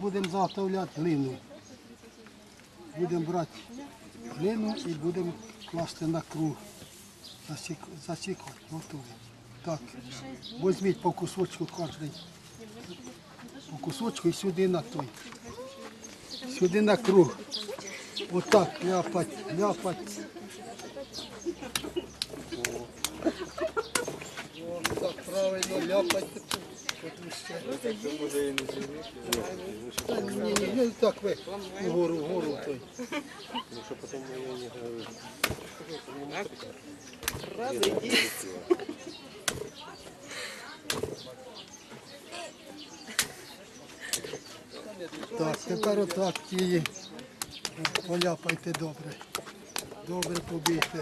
заготовляти глину. Будемо брати глину і будемо класти на круг. Засік- Засікати, готувати. Так, візьміть по кусочку кожен. По кусочку і сюди на той. Сюди на круг. Отак ляпать, ляпать. О, Так правильно ляпать. От ще. Та ні, ні, ні, так ви вгору, вгору той. Що потім не грали. Так, тепер отак її поляпайте добре. Добре побійте.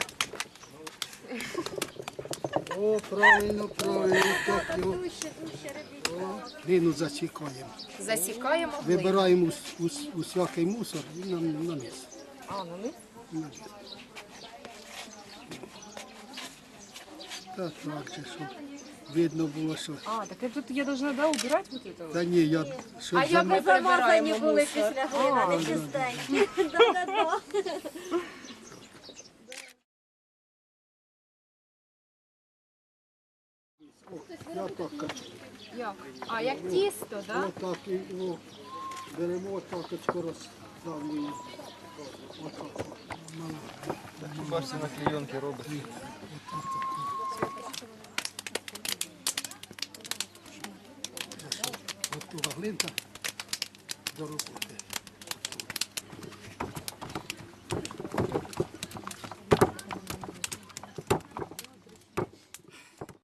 О, правильно, правильно, так його. О, Глину засікаємо. Засікаємо глину. Вибираємо ус- ус- усякий мусор і на, на низ. А, ну ми На низ. Так, так, же, щоб видно було, що. А, так это тут я должна, да, убирать вот это вот? Та ні, я щоб А як зам- ми прибираємо були після глина, не чистенькі. Да-да-да. Я так качу. Як? А, як тісто, да? Отак і о, беремо отакочку роздавлюємо. Отак. Мало. Бачите, на клейонки робить. Готова глинка до роботи.